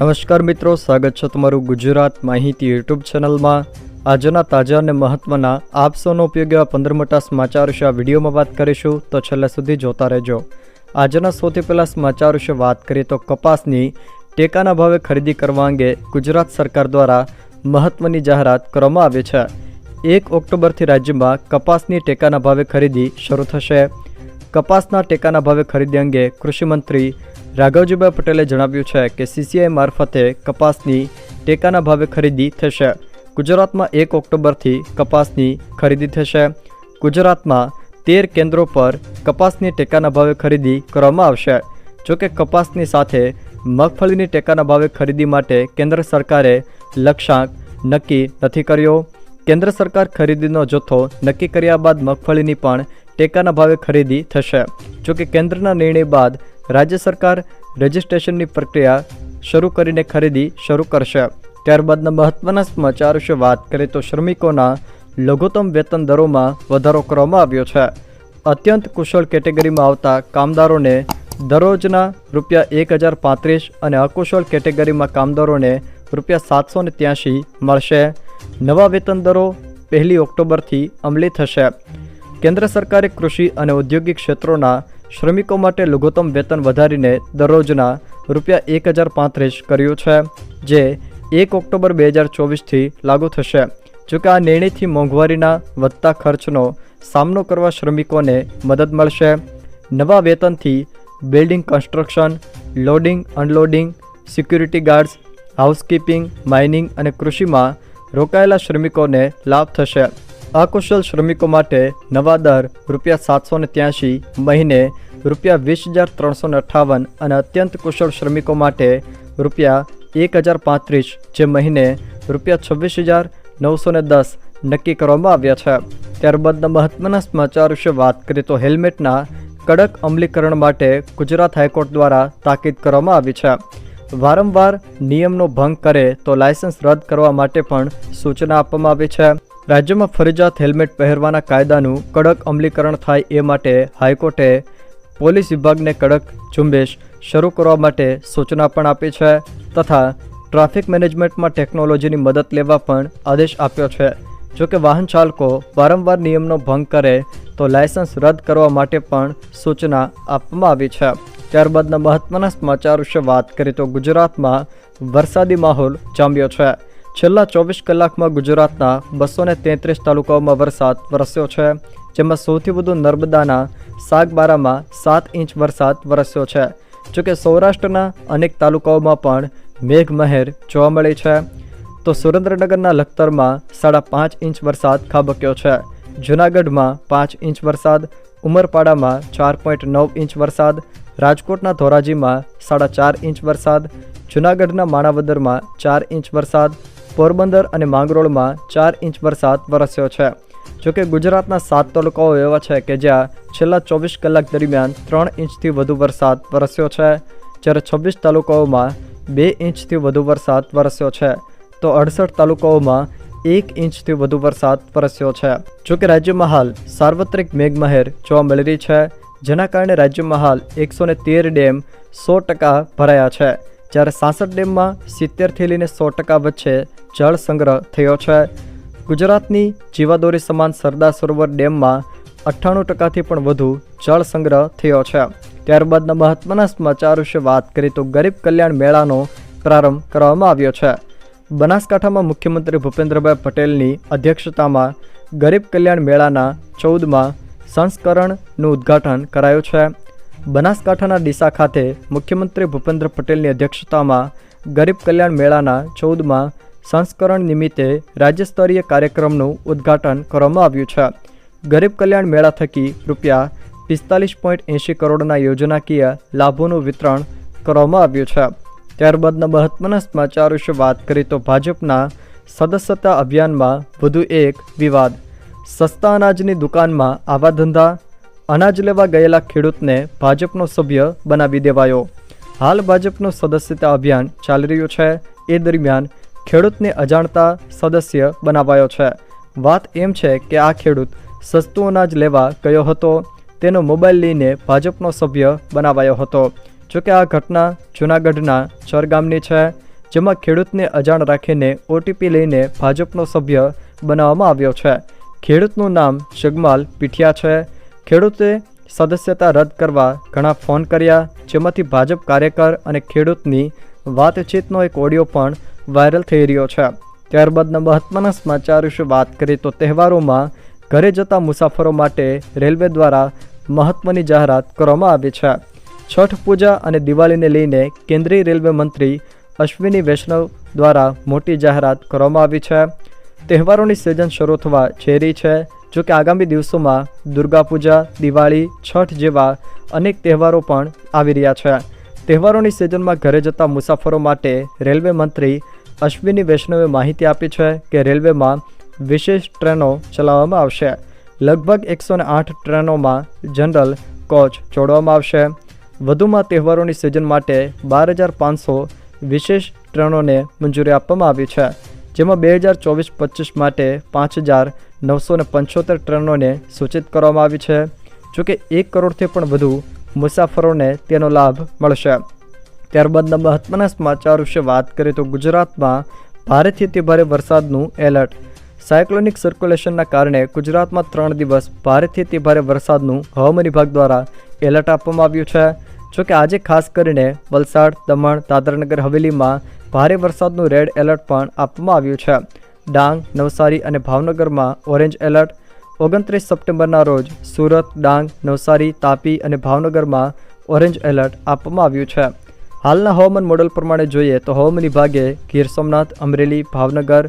નમસ્કાર મિત્રો, સ્વાગત છે તમારું ગુજરાત માહિતી યુટ્યુબ ચેનલમાં. આજના તાજા અને મહત્વના આપસોનો ઉપયોગ એવા પંદર મોટા સમાચાર વિશે આ વિડીયોમાં વાત કરીશું, તો છેલ્લે સુધી જોતા રહેજો. આજના સૌથી પહેલાં સમાચાર વિશે વાત કરીએ તો કપાસની ટેકાના ભાવે ખરીદી કરવા અંગે ગુજરાત સરકાર દ્વારા મહત્વની જાહેરાત કરવામાં આવી છે. એક ઓક્ટોબરથી રાજ્યમાં કપાસની ટેકાના ભાવે ખરીદી શરૂ થશે. કપાસના ટેકાના ભાવે ખરીદી અંગે કૃષિમંત્રી રાઘવજીભાઈ પટેલે જણાવ્યું છે કે સીસીઆઈ મારફતે કપાસની ટેકાના ભાવે ખરીદી થશે. ગુજરાતમાં એક ઓક્ટોબરથી કપાસની ખરીદી થશે. ગુજરાતમાં તેર કેન્દ્રો પર કપાસની ટેકાના ભાવે ખરીદી કરવામાં આવશે. જોકે કપાસની સાથે મગફળીની ટેકાના ભાવે ખરીદી માટે કેન્દ્ર સરકારે લક્ષ્યાંક નક્કી નથી કર્યો. કેન્દ્ર સરકાર ખરીદીનો જથ્થો નક્કી કર્યા બાદ મગફળીની પણ ટેકાના ભાવે ખરીદી થશે. જોકે કેન્દ્રના નિર્ણય બાદ રાજ્ય સરકાર રજિસ્ટ્રેશનની પ્રક્રિયા શરૂ કરીને ખરીદી શરૂ કરશે. ત્યારબાદના મહત્વના સમાચાર વિશે વાત કરીએ તો શ્રમિકોના લઘુત્તમ વેતન દરોમાં વધારો કરવામાં આવ્યો છે. અત્યંત કુશળ કેટેગરીમાં આવતા કામદારોને દરરોજના રૂપિયા એક હજાર પાંત્રીસ અને અકુશળ કેટેગરીમાં કામદારોને રૂપિયા સાતસો ને મળશે. નવા વેતન દરો પહેલી ઓક્ટોબરથી અમલી થશે. કેન્દ્ર સરકારે કૃષિ અને ઔદ્યોગિક ક્ષેત્રોના શ્રમિકો માટે લઘુત્તમ વેતન વધારીને દરરોજના રૂપિયા એક હજાર પાંત્રીસ કર્યું છે, જે એક ઓક્ટોબર બે હજાર ચોવીસથી લાગુ થશે. જોકે આ નિર્ણયથી મોંઘવારીના વધતા ખર્ચનો સામનો કરવા શ્રમિકોને મદદ મળશે. નવા વેતનથી building construction, loading, unloading, security guards, housekeeping, mining અને કૃષિમાં રોકાયેલા શ્રમિકોને લાભ થશે. અકુશલ શ્રમિકો માટે નવા દર રૂપિયા સાતસો ને ત્યાંશી મહિને રૂપિયા વીસ હજાર ત્રણસો ને અઠ્ઠાવન અને અત્યંત કુશળ શ્રમિકો માટે રૂપિયા એક હજાર પાંત્રીસ જે મહિને રૂપિયા છવ્વીસ હજાર નવસો ને દસ નક્કી કરવામાં આવ્યા છે. ત્યારબાદના મહત્વના સમાચાર વિશે વાત કરીએ તો હેલ્મેટના કડક અમલીકરણ માટે ગુજરાત હાઈકોર્ટ દ્વારા તાકીદ કરવામાં આવી છે. વારંવાર નિયમનો ભંગ કરે તો લાયસન્સ રદ કરવા માટે પણ સૂચના આપવામાં આવી છે. રાજ્યમાં ફરજિયાત હેલ્મેટ પહેરવાના કાયદાનું કડક અમલીકરણ થાય એ માટે હાઈકોર્ટે પોલીસ વિભાગને કડક ઝુંબેશ શરૂ કરવા માટે સૂચના પણ આપી છે તથા ટ્રાફિક મેનેજમેન્ટમાં ટેકનોલોજીની મદદ લેવા પણ આદેશ આપ્યો છે. જોકે વાહન ચાલકો વારંવાર નિયમનો ભંગ કરે તો લાયસન્સ રદ કરવા માટે પણ સૂચના આપવામાં આવી છે. ત્યારબાદના મહત્વના સમાચાર વિશે વાત કરીએ તો ગુજરાતમાં વરસાદી માહોલ જામ્યો છે. છેલ્લા ચોવીસ કલાકમાં ગુજરાતના બસો ને તેત્રીસ તાલુકાઓમાં વરસાદ વરસ્યો છે, જેમાં સૌથી વધુ નર્મદાના સાગબારામાં સાત ઇંચ વરસાદ વરસ્યો છે. જોકે સૌરાષ્ટ્રના અનેક તાલુકાઓમાં પણ મેઘમહેર જોવા મળી છે. તો સુરેન્દ્રનગરના લખતરમાં સાડા પાંચ ઇંચ વરસાદ ખાબક્યો છે. જૂનાગઢમાં પાંચ ઇંચ વરસાદ, ઉમરપાડામાં ચાર પોઈન્ટ નવ ઇંચ વરસાદ, રાજકોટના ધોરાજીમાં સાડા ચાર ઇંચ વરસાદ, જૂનાગઢના માણાવદરમાં ચાર ઇંચ વરસાદ પોરબંદર અને માંગરોળમાં ચાર ઇંચ વરસાદ વરસ્યો છે. જોકે ગુજરાતના સાત તાલુકાઓ એવા છે કે જ્યાં છેલ્લા ચોવીસ કલાક દરમિયાન ત્રણ ઇંચથી વધુ વરસાદ વરસ્યો છે. જ્યારે છવ્વીસ તાલુકાઓમાં બે ઇંચથી વધુ વરસાદ વરસ્યો છે, તો અડસઠ તાલુકાઓમાં એક ઇંચથી વધુ વરસાદ વરસ્યો છે. જોકે રાજ્યમાં હાલ સાર્વત્રિક મેઘમહેર જોવા મળી રહી છે, જેના કારણે રાજ્યમાં હાલ એકસો તેર ડેમ સો ટકા ભરાયા છે. જ્યારે સાસઠ ડેમમાં સિત્તેરથી લઈને સો ટકા વચ્ચે જળ સંગ્રહ થયો છે. ગુજરાતની જીવાદોરી સમાન સરદાર સરોવર ડેમમાં અઠ્ઠાણું ટકાથી પણ વધુ જળ સંગ્રહ થયો છે. ત્યારબાદના મહત્વના સમાચાર વિશે વાત કરીએ તો ગરીબ કલ્યાણ મેળાનો પ્રારંભ કરવામાં આવ્યો છે. બનાસકાંઠામાં મુખ્યમંત્રી ભૂપેન્દ્રભાઈ પટેલની અધ્યક્ષતામાં ગરીબ કલ્યાણ મેળાના ચૌદમાં સંસ્કરણનું ઉદ્ઘાટન કરાયું છે. બનાસકાંઠાના ડીસા ખાતે મુખ્યમંત્રી ભૂપેન્દ્ર પટેલની અધ્યક્ષતામાં ગરીબ કલ્યાણ મેળાના ચૌદમાં સંસ્કરણ નિમિત્તે રાજ્યસ્તરીય કાર્યક્રમનું ઉદ્ઘાટન કરવામાં આવ્યું છે. ગરીબ કલ્યાણ મેળા થકી રૂપિયા પિસ્તાલીસ પોઈન્ટ એંશી કરોડના યોજનાકીય લાભોનું વિતરણ કરવામાં આવ્યું છે. ત્યારબાદના મહત્વના સમાચાર વિશે વાત કરીએ તો ભાજપના સદસ્યતા અભિયાનમાં વધુ એક વિવાદ. સસ્તા અનાજની દુકાનમાં આવા ધંધા, અનાજ લેવા ગયેલા ખેડૂતને ભાજપનો સભ્ય બનાવી દેવાયો. હાલ ભાજપનું સદસ્યતા અભિયાન ચાલી રહ્યું છે. એ દરમિયાન ખેડૂતને અજાણતા સદસ્ય બનાવાયો છે. વાત એમ છે કે આ ખેડૂત સસ્તું અનાજ લેવા ગયો હતો, તેનો મોબાઈલ લઈને ભાજપનો સભ્ય બનાવાયો હતો. જોકે આ ઘટના જૂનાગઢના ચરગામની છે, જેમાં ખેડૂતને અજાણ રાખીને ઓટીપી લઈને ભાજપનો સભ્ય બનાવવામાં આવ્યો છે. ખેડૂતનું નામ જગમાલ પીઠિયા છે. ખેડૂતે સદસ્યતા રદ કરવા ઘણા ફોન કર્યા, જેમાંથી ભાજપ કાર્યકર અને ખેડૂતની વાતચીતનો એક ઓડિયો પણ વાયરલ થઈ રહ્યો છે. ત્યારબાદના મહત્વના સમાચાર વિશે વાત કરીએ તો તહેવારોમાં ઘરે જતા મુસાફરો માટે રેલવે દ્વારા મહત્વની જાહેરાત કરવામાં આવી છે. છઠ પૂજા અને દિવાળીને લઈને કેન્દ્રીય રેલવે મંત્રી અશ્વિની વૈષ્ણવ દ્વારા મોટી જાહેરાત કરવામાં આવી છે. તહેવારોની સિઝન શરૂ થવા જઈ રહી છે. જો કે આગામી દિવસોમાં દુર્ગા પૂજા, દિવાળી, છઠ જેવા અનેક તહેવારો પણ આવી રહ્યા છે. તહેવારોની સિઝનમાં ઘરે જતા મુસાફરો માટે રેલવે મંત્રી અશ્વિની વૈષ્ણવે માહિતી આપી છે કે રેલવેમાં વિશેષ ટ્રેનો ચલાવવામાં આવશે. લગભગ એકસો આઠ ટ્રેનોમાં જનરલ કોચ જોડવામાં આવશે. વધુમાં તહેવારોની સિઝન માટે બાર હજાર પાંચસો વિશેષ ટ્રેનોને મંજૂરી આપવામાં આવી છે, જેમાં બે હજાર ચોવીસ પચીસ માટે પાંચ હજાર નવસો ને પંચોતેર ટ્રેનોને સૂચિત કરવામાં આવી છે. જોકે એક કરોડથી પણ વધુ મુસાફરોને તેનો લાભ મળશે. ત્યારબાદના મહત્વના સમાચાર વિશે વાત કરીએ તો ગુજરાતમાં ભારેથી અતિ ભારે વરસાદનું એલર્ટ. સાયક્લોનિક સર્ક્યુલેશનના કારણે ગુજરાતમાં ત્રણ દિવસ ભારેથી અતિ ભારે વરસાદનું હવામાન વિભાગ દ્વારા એલર્ટ આપવામાં આવ્યું છે. જોકે આજે ખાસ કરીને વલસાડ, દમણ, દાદરાનગર, હવેલીમાં ભારે વરસાદનું રેડ એલર્ટ પણ આપવામાં આવ્યું છે. ડાંગ, નવસારી અને ભાવનગરમાં ઓરેન્જ એલર્ટ. ઓગણત્રીસ સપ્ટેમ્બરના રોજ સુરત, ડાંગ, નવસારી, તાપી અને ભાવનગરમાં ઓરેન્જ એલર્ટ આપવામાં આવ્યું છે. હાલના હવામાન મોડેલ પ્રમાણે જોઈએ તો હવામાન વિભાગે ગીર સોમનાથ, અમરેલી, ભાવનગર,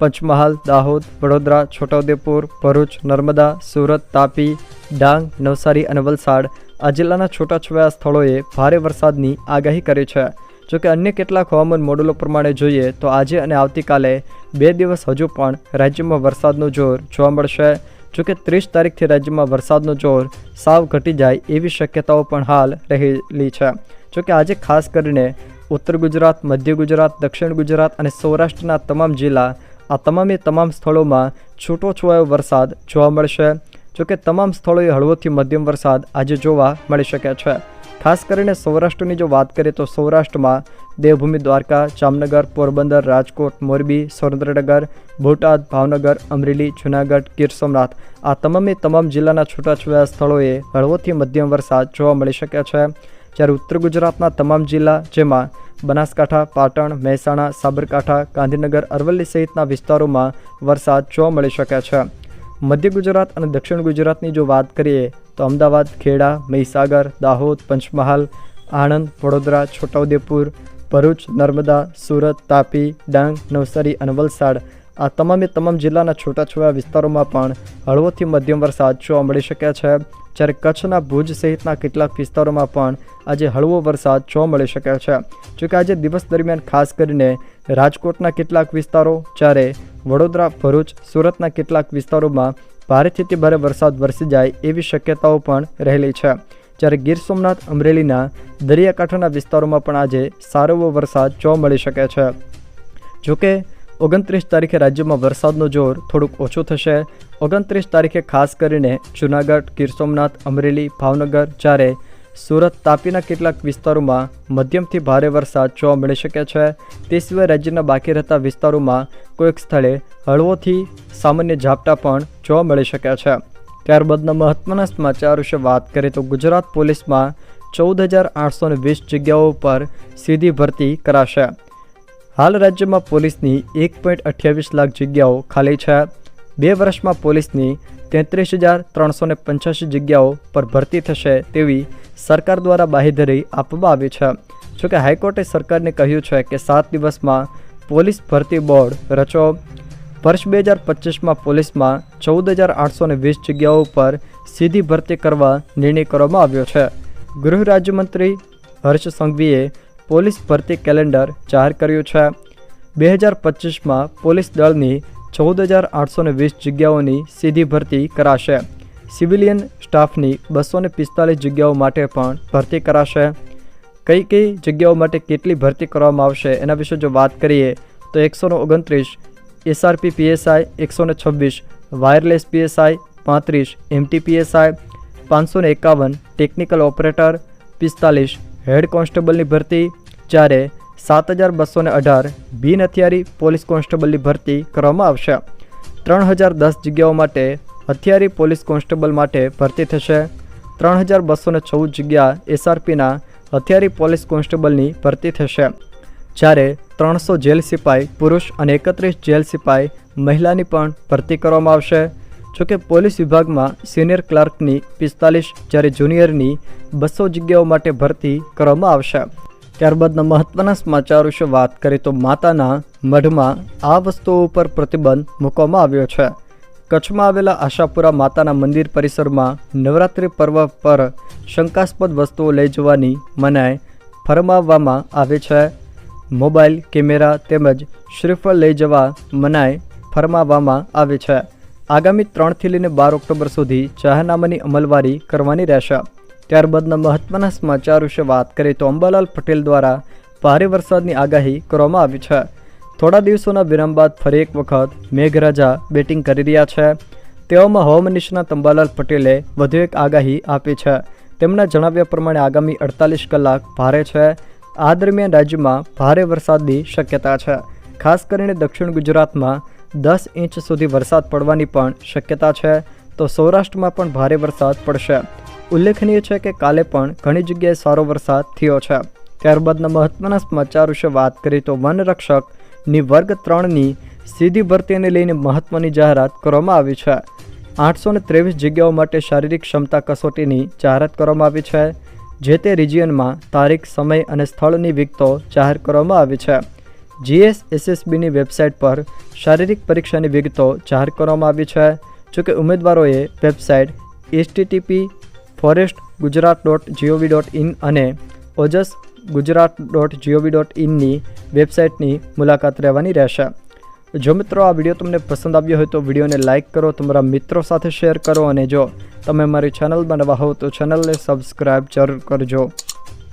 પંચમહાલ, દાહોદ, વડોદરા, છોટાઉદેપુર, ભરૂચ, નર્મદા, સુરત, તાપી, ડાંગ, નવસારી અને વલસાડ આ જિલ્લાના છૂટાછવાયા સ્થળોએ ભારે વરસાદની આગાહી કરી છે. જોકે અન્ય કેટલાક હવામાન મોડેલો પ્રમાણે જોઈએ તો આજે અને આવતીકાલે બે દિવસ હજુ પણ રાજ્યમાં વરસાદનું જોર જોવા મળશે. જોકે ત્રીસ તારીખથી રાજ્યમાં વરસાદનું જોર સાવ ઘટી જાય એવી શક્યતાઓ પણ હાલ રહેલી છે. જોકે આજે ખાસ કરીને ઉત્તર ગુજરાત, મધ્ય ગુજરાત, દક્ષિણ ગુજરાત અને સૌરાષ્ટ્રના તમામ જિલ્લા આ તમામે તમામ સ્થળોમાં છૂટોછવાયો વરસાદ જોવા મળશે. જોકે તમામ સ્થળોએ હળવોથી મધ્યમ વરસાદ આજે જોવા મળી શકે છે. ખાસ કરીને સૌરાષ્ટ્રની જો વાત કરીએ તો સૌરાષ્ટ્રમાં દેવભૂમિ દ્વારકા, જામનગર, પોરબંદર, રાજકોટ, મોરબી, સુરેન્દ્રનગર, બોટાદ, ભાવનગર, અમરેલી, જૂનાગઢ, ગીર સોમનાથ આ તમામે તમામ જિલ્લાના છૂટાછવાયા સ્થળોએ હળવોથી મધ્યમ વરસાદ જોવા મળી શકે છે. જ્યારે ઉત્તર ગુજરાતના તમામ જિલ્લા જેમાં બનાસકાંઠા, પાટણ, મહેસાણા, સાબરકાંઠા, ગાંધીનગર, અરવલ્લી સહિતના વિસ્તારોમાં વરસાદ જોવા મળી શકે છે. મધ્ય ગુજરાત અને દક્ષિણ ગુજરાતની જો વાત કરીએ, તો અમદાવાદ, ખેડા, મહીસાગર, દાહોદ, પંચમહાલ, આણંદ, વડોદરા, છોટાઉદેપુર, ભરૂચ, નર્મદા, સુરત, તાપી, ડાંગ, નવસારી અને વલસાડ આ તમામે તમામ જિલ્લાના છૂટાછવાયા વિસ્તારોમાં પણ હળવોથી મધ્યમ વરસાદ જોવા મળી શકે છે. જ્યારે કચ્છના ભુજ સહિતના કેટલાક વિસ્તારોમાં પણ આજે હળવો વરસાદ જોવા મળી શકે છે. જોકે આજે દિવસ દરમિયાન ખાસ કરીને રાજકોટના કેટલાક વિસ્તારો, જ્યારે વડોદરા, ભરૂચ, સુરતના કેટલાક વિસ્તારોમાં ભારેથી તે ભારે વરસાદ વરસી જાય એવી શક્યતાઓ પણ રહેલી છે. જ્યારે ગીર સોમનાથ, અમરેલીના દરિયાકાંઠાના વિસ્તારોમાં પણ આજે સારો વરસાદ જોવા મળી શકે છે. જોકે ઓગણત્રીસ તારીખે રાજ્યમાં વરસાદનું જોર થોડુંક ઓછું થશે. ઓગણત્રીસ તારીખે ખાસ કરીને જૂનાગઢ, ગીર સોમનાથ, અમરેલી, ભાવનગર, જ્યારે સુરત તાપીના કેટલાક વિસ્તારોમાં મધ્યમથી ભારે વરસાદ જોવા મળી શકે છે. તે સિવાય રાજ્યના બાકી રહેતા વિસ્તારોમાં કોઈક સ્થળે હળવોથી સામાન્ય ઝાપટા પણ જોવા મળી શકે છે. ત્યારબાદના મહત્વના સમાચાર વિશે વાત કરીએ તો ગુજરાત પોલીસમાં ચૌદ હજાર આઠસો વીસ જગ્યાઓ પર સીધી ભરતી કરાશે. હાલ રાજ્યમાં પોલીસની એક પોઈન્ટ અઠ્યાવીસ લાખ જગ્યાઓ ખાલી છે. બે વર્ષમાં પોલીસની તેત્રીસ હજાર ત્રણસો ને પંચ્યાસી જગ્યાઓ પર ભરતી થશે તેવી સરકાર દ્વારા બાહેધરી આપવામાં આવી છે. જોકે હાઈકોર્ટે સરકારને કહ્યું છે કે સાત દિવસમાં પોલીસ ભરતી બોર્ડ રચો. વર્ષ બે હજાર પચીસમાં પોલીસમાં ચૌદ હજાર આઠસો ને વીસ જગ્યાઓ પર સીધી ભરતી કરવા નિર્ણય કરવામાં આવ્યો છે. ગૃહ રાજ્યમંત્રી હર્ષ સંઘવીએ પોલીસ ભરતી કેલેન્ડર જાહેર કર્યું છે. બે હજાર પચીસમાં પોલીસ દળની ચૌદ હજાર આઠસો વીસ જગ્યાઓની સીધી ભરતી કરાશે. સિવિલિયન સ્ટાફની બસો પિસ્તાલીસ જગ્યાઓ માટે પણ ભરતી કરાશે. કઈ કઈ જગ્યાઓ માટે કેટલી ભરતી કરવામાં આવશે એના વિશે જો વાત કરીએ, તો એકસો ઓગણત્રીસ એસઆરપી પીએસઆઈ, એકસો છવ્વીસ વાયરલેસ પીએસઆઈ, પાંત્રીસ એમટી પીએસઆઈ, પાંચસો એકાવન ટેકનિકલ ઓપરેટર, પિસ્તાલીસ હેડ કોન્સ્ટેબલની ભરતી જ્યારે સાત હજાર બસો ને અઢાર બિન હથિયારી પોલીસ કોન્સ્ટેબલની ભરતી કરવામાં આવશે. ત્રણ હજાર દસ જગ્યાઓ માટે હથિયારી પોલીસ કોન્સ્ટેબલ માટે ભરતી થશે. ત્રણ હજાર બસો ને ચૌદ જગ્યા એસઆરપીના હથિયારી પોલીસ કોન્સ્ટેબલની ભરતી થશે. જ્યારે ત્રણસો જેલ સિપાઈ પુરુષ અને એકત્રીસ જેલ સિપાઈ મહિલાની પણ ભરતી કરવામાં આવશે. જોકે પોલીસ વિભાગમાં સિનિયર ક્લાર્કની પિસ્તાલીસ જ્યારે જુનિયરની બસો જગ્યાઓ માટે ભરતી કરવામાં આવશે. ત્યારબાદના મહત્ત્વના સમાચાર વિશે વાત કરીએ તો માતાના મઢમાં આ વસ્તુઓ ઉપર પ્રતિબંધ મૂકવામાં આવ્યો છે. કચ્છમાં આવેલા આશાપુરા માતાના મંદિર પરિસરમાં નવરાત્રિ પર્વ પર શંકાસ્પદ વસ્તુઓ લઈ જવાની મનાઈ ફરમાવવામાં આવે છે. મોબાઈલ, કેમેરા તેમજ શ્રીફળ લઈ જવા મનાઈ ફરમાવવામાં આવે છે. આગામી ત્રણથી લઈને બાર ઓક્ટોબર સુધી જાહેરનામાની અમલવારી કરવાની રહેશે. ત્યારબાદના મહત્વના સમાચાર વિશે વાત કરીએ તો અંબાલાલ પટેલ દ્વારા ભારે વરસાદની આગાહી કરવામાં આવી છે. થોડા દિવસોના વિરામ બાદ ફરી એક વખત મેઘરાજા બેટિંગ કરી રહ્યા છે. તેવામાં હવામાન નિષ્ણાત અંબાલાલ પટેલે વધુ એક આગાહી આપી છે. તેમના જણાવ્યા પ્રમાણે આગામી અડતાલીસ કલાક ભારે છે. આ દરમિયાન રાજ્યમાં ભારે વરસાદની શક્યતા છે. ખાસ કરીને દક્ષિણ ગુજરાતમાં દસ ઇંચ સુધી વરસાદ પડવાની પણ શક્યતા છે, તો સૌરાષ્ટ્રમાં પણ ભારે વરસાદ પડશે. ઉલ્લેખનીય છે કે કાલે પણ ઘણી જગ્યાએ સારો વરસાદ થયો છે. ત્યારબાદના મહત્ત્વના સમાચાર વિશે વાત કરીએ તો વનરક્ષકની વર્ગ ત્રણની સીધી ભરતીને લઈને મહત્ત્વની જાહેરાત કરવામાં આવી છે. આઠસો ત્રેવીસ જગ્યાઓ માટે શારીરિક ક્ષમતા કસોટીની જાહેરાત કરવામાં આવી છે, જે તે રિજિયનમાં તારીખ, સમય અને સ્થળની વિગતો જાહેર કરવામાં આવી છે. જીએસ એસએસબીની વેબસાઇટ પર શારીરિક પરીક્ષાની વિગતો જાહેર કરવામાં આવી છે. જોકે ઉમેદવારોએ website HTTP forest Gujarat dot GOV dot in અને Ojas Gujarat dot GOV dot ઇનની વેબસાઇટની મુલાકાત રહેવાની રહેશે. જો મિત્રો આ વીડિયો તમને પસંદ આવ્યો હોય તો વિડીયોને લાઇક કરો, તમારા મિત્રો સાથે શેર કરો અને જો તમે મારી ચેનલમાં નવા હો તો ચેનલને સબસ્ક્રાઈબ જરૂર કરજો.